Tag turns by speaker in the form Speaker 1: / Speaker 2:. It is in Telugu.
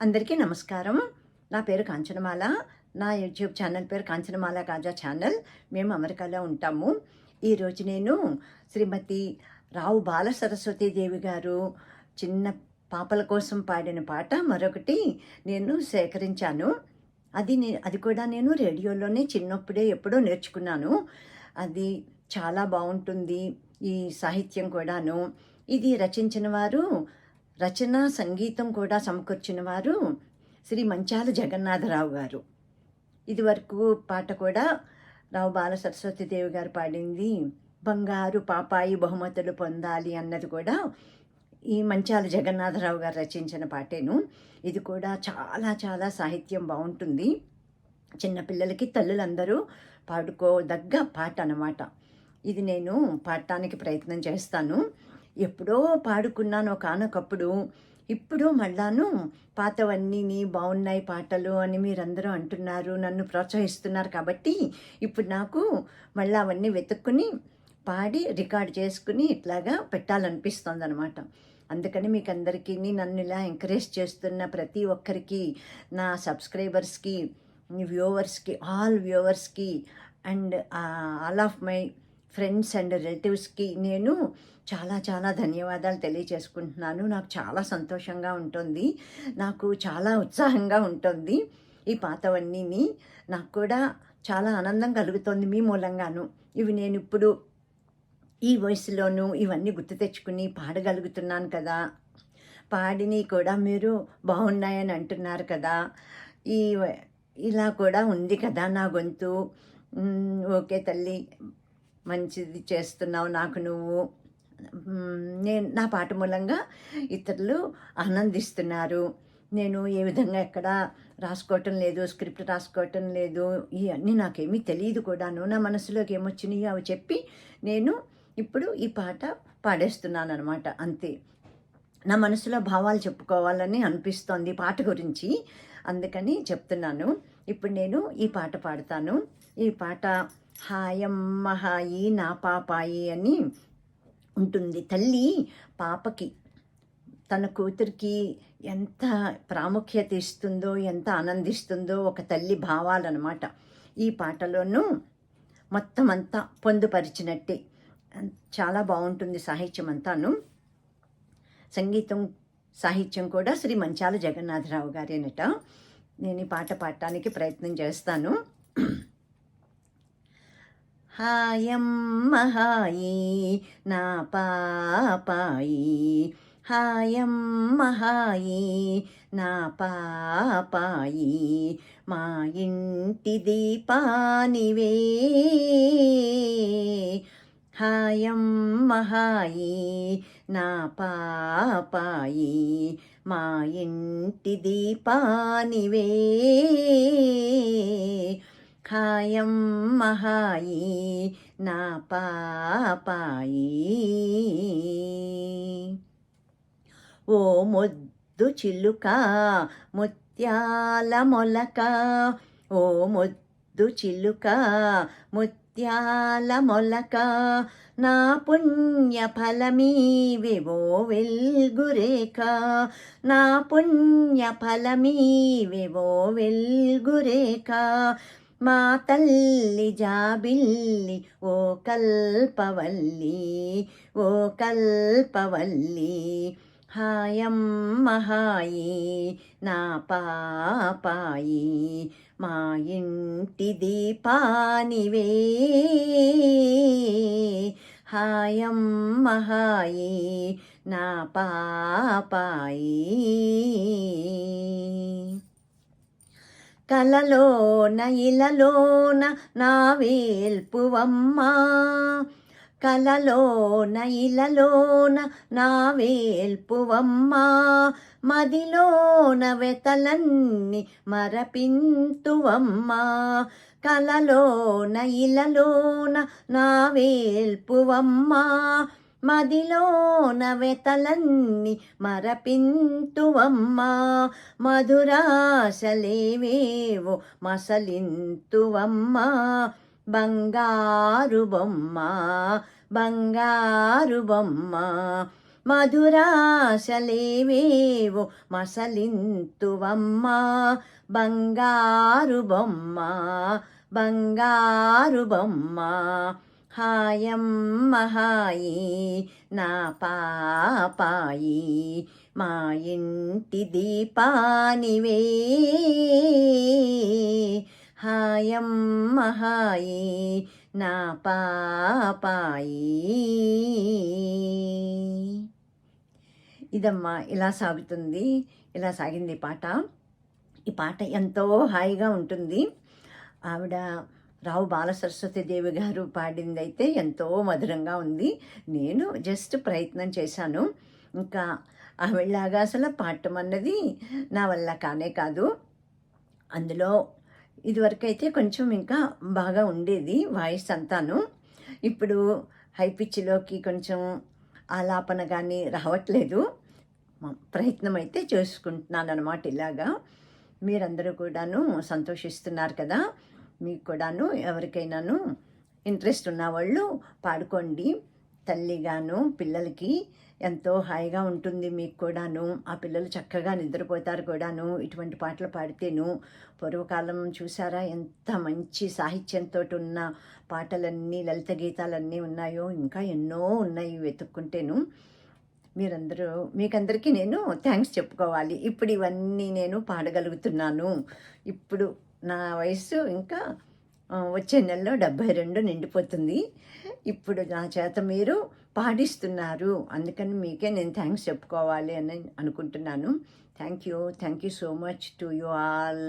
Speaker 1: అందరికీ నమస్కారం. నా పేరు కాంచనమాల. నా యూట్యూబ్ ఛానల్ పేరు కాంచనమాల రాజా ఛానల్. మేము అమెరికాలో ఉంటాము. ఈరోజు నేను శ్రీమతి రావు బాల సరస్వతి దేవి గారు చిన్న పాపల కోసం పాడిన పాట మరొకటి నేను సేకరించాను. అది నే అది కూడా నేను రేడియోలోనే చిన్నప్పుడే ఎప్పుడో నేర్చుకున్నాను. అది చాలా బాగుంటుంది. ఈ సాహిత్యం కూడాను. ఇది రచించిన వారు రచన సంగీతం కూడా సమకూర్చిన వారు శ్రీ మంచాల జగన్నాథరావు గారు. ఇదివరకు పాట కూడా రావు బాల సరస్వతిదేవి గారు పాడింది. బంగారు పాపాయి బహుమతులు పొందాలి అన్నది కూడా ఈ మంచాల జగన్నాథరావు గారు రచించిన పాటేను. ఇది కూడా చాలా చాలా సాహిత్యం బాగుంటుంది. చిన్నపిల్లలకి తల్లులందరూ పాడుకోదగ్గ పాట అన్నమాట. ఇది నేను పాడటానికి ప్రయత్నం చేస్తాను. ఎప్పుడో పాడుకున్నాను కానొకప్పుడు ఇప్పుడు మళ్ళాను పాతవన్నీ బాగున్నాయి పాటలు అని మీరందరూ అంటున్నారు నన్ను ప్రోత్సహిస్తున్నారు కాబట్టి ఇప్పుడు నాకు మళ్ళీ అవన్నీ వెతుక్కుని పాడి రికార్డ్ చేసుకుని ఇట్లాగా పెట్టాలనిపిస్తుంది అనమాట అందుకని మీకు అందరికీ నన్ను ఇలా ఎంకరేజ్ చేస్తున్న ప్రతి ఒక్కరికి నా సబ్స్క్రైబర్స్కి వ్యూవర్స్కి ఆల్ వ్యూవర్స్కి and all of my friends and రిలేటివ్స్కి నేను చాలా చాలా ధన్యవాదాలు తెలియజేసుకుంటున్నాను. నాకు చాలా సంతోషంగా ఉంటుంది. నాకు చాలా ఉత్సాహంగా ఉంటుంది ఈ పాతవన్నీని. నాకు కూడా చాలా ఆనందం కలుగుతుంది మీ మూలంగాను. ఇవి నేను ఇప్పుడు ఈ వయసులోనూ ఇవన్నీ గుర్తు తెచ్చుకుని పాడగలుగుతున్నాను కదా. పాడిని కూడా మీరు బాగున్నాయని అంటున్నారు కదా. ఈ ఇలా కూడా ఉంది కదా నా గొంతు. ఓకే తల్లి. మంచిది చేస్తున్నావు నాకు నువ్వు. నేను నా పాట మూలంగా ఇతరులు ఆనందిస్తున్నారు. నేను ఏ విధంగా ఎక్కడ రాసుకోవటం లేదు స్క్రిప్ట్ రాసుకోవటం లేదు ఇవన్నీ నాకేమీ తెలియదు కూడాను. నా మనసులోకి ఏమొచ్చినాయో అవి చెప్పి నేను ఇప్పుడు ఈ పాట పాడేస్తున్నాను అనమాట అంతే. నా మనసులో భావాలు చెప్పుకోవాలని అనిపిస్తోంది ఈ పాట గురించి. అందుకని చెప్తున్నాను. ఇప్పుడు నేను ఈ పాట పాడతాను. ఈ పాట హాయమ్మ హాయి నా పాపాయి అని ఉంటుంది. తల్లి పాపకి తన కూతురికి ఎంత ప్రాముఖ్యత ఇస్తుందో ఎంత ఆనందిస్తుందో ఒక తల్లి భావాలన్నమాట. ఈ పాటలోనూ మొత్తం అంతా పొందుపరిచినట్టే. చాలా బాగుంటుంది సాహిత్యం అంతాను. సంగీతం సాహిత్యం కూడా శ్రీ మంచాల జగన్నాథరావు గారేనట. నేను ఈ పాట పాడటానికి ప్రయత్నం చేస్తాను. హాయమ్మ హాయి నా పాపాయి. హాయమ్మ హాయి నా పాపాయి. మా ఇంటి దీపానివే. హాయమ్మ హాయి నా పాపాయి. మా ఇంటి దీపానివే. ఖాయం మహాయి నా పాపాయి. ఓ ముద్దు చిల్లుక ముత్యాల మొలక ఓ ముద్దు చిల్లుక ముత్యాల మొలక నా పుణ్య ఫలమీవెవో వెల్గురేఖ నా పుణ్య ఫలమీవెవో వెల్గురేఖ మా తల్లి జాబిల్లి ఓ కల్పవల్లి ఓ కల్పవల్లి. హాయమ్మ హాయి నా పాపాయి మా ఇంటి దీపానివే. హాయమ్మ హాయి నా పాపాయి. కలలోన ఇలలోన నా వేల్పువమ్మా. కలలోన ఇలలోన నా వేల్పువమ్మా. మదిలోన వెతలన్ని మరపింతువమ్మా. కలలోన ఇలలోన నా వేల్పువమ్మా. మదిలోన వెతలన్ని మరపింతువమ్మా. మధురాశలేవేవో మసలింతువమ్మా. బంగారు బొమ్మ బంగారు బొమ్మ. మధురాశలేవేవో మసలింతువమ్మా. బంగారు బొమ్మ బంగారు బొమ్మ. హాయమ్మ హాయి నా పాపాయి మా ఇంటి దీపానివే. హాయమ్మ హాయి నా పాపాయి. ఇదమ్మా ఇలా సాగుతుంది ఇలా సాగింది పాట. ఈ పాట ఎంతో హాయిగా ఉంటుంది. ఆవిడ రావు బాలసరస్వతి దేవి గారు పాడింది అయితే ఎంతో మధురంగా ఉంది. నేను జస్ట్ ప్రయత్నం చేశాను. ఇంకా ఆవిడలాగా అసలు పాడటం అన్నది నా వల్ల కానే కాదు. అందులో ఇదివరకైతే కొంచెం ఇంకా బాగా ఉండేది వాయిస్ అంతాను. ఇప్పుడు హై పిచ్లోకి కొంచెం ఆలాపన కానీ రావట్లేదు. ప్రయత్నం అయితే చేసుకుంటున్నాను అనమాట ఇలాగా. మీరందరూ కూడాను సంతోషిస్తున్నారు కదా. మీకు కూడాను ఎవరికైనాను ఇంట్రెస్ట్ ఉన్నవాళ్ళు పాడుకోండి. తల్లిగాను పిల్లలకి ఎంతో హాయిగా ఉంటుంది మీకు కూడాను ఆ పిల్లలు చక్కగా నిద్రపోతారు కూడాను. ఇటువంటి పాటలు పాడితేను పూర్వకాలం చూసారా ఎంత మంచి సాహిత్యంతో ఉన్న పాటలన్నీ లలిత గీతాలన్నీ ఉన్నాయో ఇంకా ఎన్నో ఉన్నాయి వెతుక్కుంటేను. మీరందరూ మీకందరికీ నేను థ్యాంక్స్ చెప్పుకోవాలి. ఇప్పుడు ఇవన్నీ నేను పాడగలుగుతున్నాను. ఇప్పుడు నా వయసు ఇంకా వచ్చే నెలలో డెబ్భై రెండు నిండిపోతుంది. ఇప్పుడు నా చేత మీరు పాడిస్తున్నారు అందుకని మీకే నేను థ్యాంక్స్ చెప్పుకోవాలి అని అనుకుంటున్నాను. Thank you thank you so much to you all